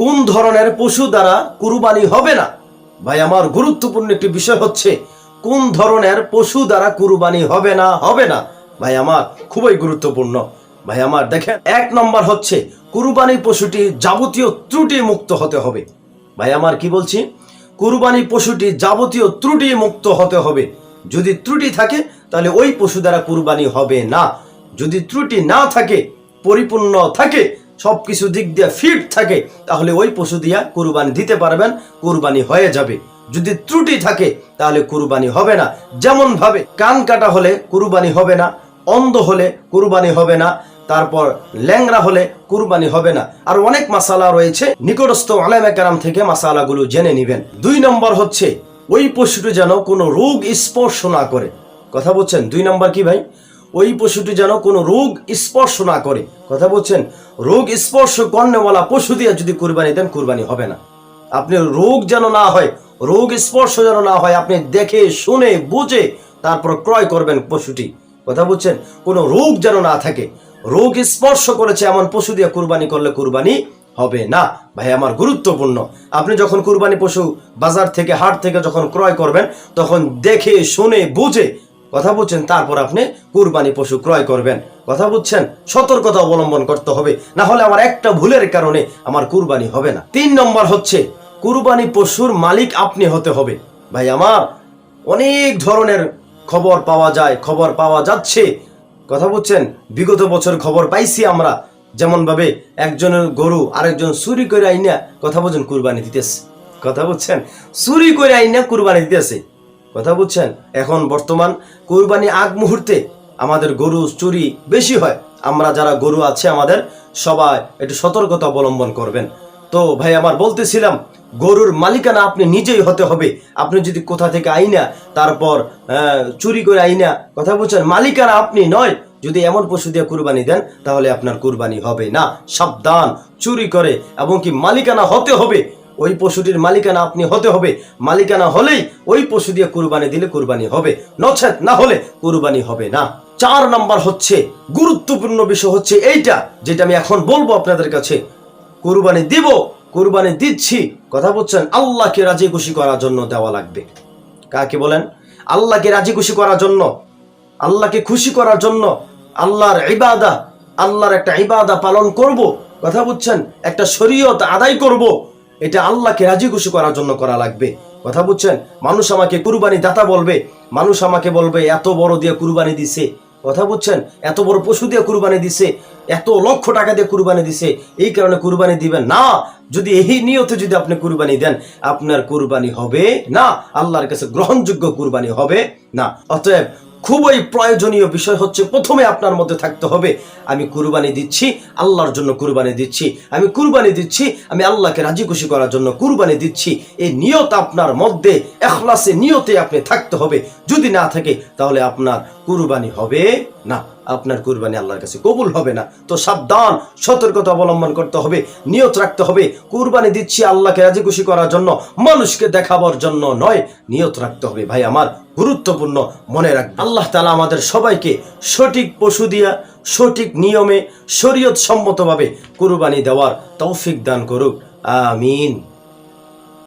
কোন ধরনের পশু দ্বারা কুরবানি হবে না? ভাই, আমার গুরুত্বপূর্ণ একটি বিষয় হচ্ছে, কোন ধরনের পশু দ্বারা কুরবানি হবে না হবে না? ভাই, আমার খুবই গুরুত্বপূর্ণ। ভাই, আমার দেখেন, এক নম্বর হচ্ছে, কুরবানি পশুটি যাবতীয় ত্রুটি মুক্ত হতে হবে। ভাই, আমার কি বলছি? কুরবানি পশুটি যাবতীয় ত্রুটি মুক্ত হতে হবে। যদি ত্রুটি থাকে, তাহলে ওই পশু দ্বারা কুরবানি হবে না। যদি ত্রুটি না থাকে, পরিপূর্ণ থাকে সবকিছু দিক দিয়ে ফিট থাকে, তাহলে ওই পশু দিয়া কুরবানি দিতে পারবেন, কুরবানি হয়ে যাবে। যদি ত্রুটি থাকে, তাহলে কুরবানি হবে না। যেমন ভাবে কান কাটা হলে কুরবানি হবে না, অন্ধ হলে কুরবানি হবে না, তারপর ল্যাংরা হলে কুরবানি হবে না। আর অনেক মাসালা রয়েছে, নিকটস্থ আলেমে কারাম থেকে মাসালাগুলো জেনে নিবেন। দুই নম্বর হচ্ছে, ওই পশুটি যেন কোনো রোগ স্পর্শ না করে। কথা বলছেন? দুই নম্বর কি ভাই? ওই পশুটি যেন কোনো রোগ স্পর্শ না করে। কথা বলছেন, রোগ স্পর্শ কর্ণেওয়ালা পশু দিয়ে যদি কুরবানি দেন, কুরবানি হবে না। আপনি রোগ যেন না হয়, রোগ স্পর্শ যেন না হয়, আপনি দেখে, শুনে, বুঝে তারপর ক্রয় করবেন পশুটি। কথা বলছেন, কোনো রোগ যেন না থাকে। রোগ স্পর্শ করেছে এমন পশু দিয়ে কুরবানি করলে কুরবানি হবে না। ভাই, আমার গুরুত্বপূর্ণ। আপনি যখন কুরবানি পশু বাজার থেকে, হাট থেকে যখন ক্রয় করবেন, তখন দেখে, শুনে, বুঝে কথা বলছেন, তারপর আপনি কুরবানি পশু ক্রয় করবেন। কথা বুঝছেন সতর্কতা অবলম্বন করতে হবে, না হলে আমার একটা ভুলের কারণে আমার কুরবানি হবে না। তিন নম্বর হচ্ছে, কুরবানি পশুর মালিক আপনি হতে হবে। ভাই, আমার অনেক ধরনের খবর পাওয়া যায়, খবর পাওয়া যাচ্ছে। কথা বলছেন, বিগত বছর খবর পাইছি আমরা যেমন ভাবে একজনের গরু আরেকজন চুরি করে আইনা, কথা বলছেন, কুরবানি দিতেছে। কথা বলছেন, চুরি করে আইনা কুরবানি দিতেছে। কথা বুঝছেন? এখন বর্তমান কোরবানি আগ মুহূর্তে আমাদের গরু চুরি বেশি হয়। আমরা যারা গরু আছে আমাদের সবাই একটু সতর্কতা অবলম্বন করবেন। তো ভাই, আমার বলতেছিলাম, গরুর মালিকানা আপনি নিজেই হতে হবে। আপনি যদি কোথা থেকে আইনা, তারপর চুরি করে আইনা, কথা বলছেন মালিকানা আপনি নয়। যদি এমন পশু দিয়ে কুরবানি দেন, তাহলে আপনার কুরবানি হবে না। সাবধান, চুরি করে, এবং কি মালিকানা হতে হবে। ওই পশুটির মালিকানা আপনি হতে হবে। মালিকানা হলেই ওই পশু দিয়ে কুরবানি দিলে কুরবানি হবে। নচেত না হলে কুরবানি হবে না। চার নাম্বার হচ্ছে, গুরুত্বপূর্ণ বিষয় হচ্ছে এইটা, যেটা আমি এখন বলব আপনাদের কাছে। কুরবানি দিব, কুরবানি দিচ্ছি, কথা বলছেন, আল্লাহকে রাজি খুশি করার জন্য দেওয়া লাগবে। কাকে বলেন? আল্লাহকে রাজি খুশি করার জন্য, আল্লাহকে খুশি করার জন্য আল্লাহর ইবাদা, আল্লাহর একটা ইবাদা পালন করব, কথা বুঝছেন একটা শরীয়ত আদায় করব এটা আল্লাহকে রাজি খুশি করার জন্য করা লাগবে। কথা বুঝছেন? মানুষ আমাকে কুরবানি দাতা বলবে। মানুষ আমাকে বলবে, এত বড় দিয়ে কুরবানি দিছে। কথা বুঝছেন? এত বড় পশু দিয়ে কুরবানি দিছে। এত লক্ষ টাকা দিয়ে কুরবানি দিছে। এই কারণে কুরবানি দিবেন না। যদি এই নিয়তে যদি আপনি কুরবানি দেন, আপনার কুরবানি হবে না। আল্লাহর কাছে গ্রহণযোগ্য কুরবানি হবে না। অতএব খুবই প্রয়োজনীয় বিষয় হচ্ছে প্রথমে আপনার মধ্যে থাকতে হবে, আমি কুরবানি দিচ্ছি, আল্লাহর জন্য কুরবানি দিচ্ছি। আমি কুরবানি দিচ্ছি, আমি আল্লাহকে রাজি খুশি করার জন্য কুরবানি দিচ্ছি। এই নিয়ত আপনার মধ্যে, এখলাসে নিয়তে আপনি থাকতে হবে। যদি না থাকে, তাহলে আপনার কুরবানি হবে না। আপনার কুরবানি আল্লাহর কাছে কবুল হবে না। তো সাবধান, সতর্কতা অবলম্বন করতে হবে, নিয়ত রাখতে হবে। কুরবানি দিচ্ছি আল্লাহকে রাজি খুশি করার জন্য, মানুষকে দেখাবার জন্য নয়, নিয়ত রাখতে হবে। ভাই, আমার গুরুত্বপূর্ণ মনে রাখবে আল্লাহ তালা আমাদের সবাইকে সঠিক পশু দিয়া, সঠিক নিয়মে শরীয়ত সম্মতভাবে কুরবানি দেওয়ার তৌফিক দান করুক। আমিন।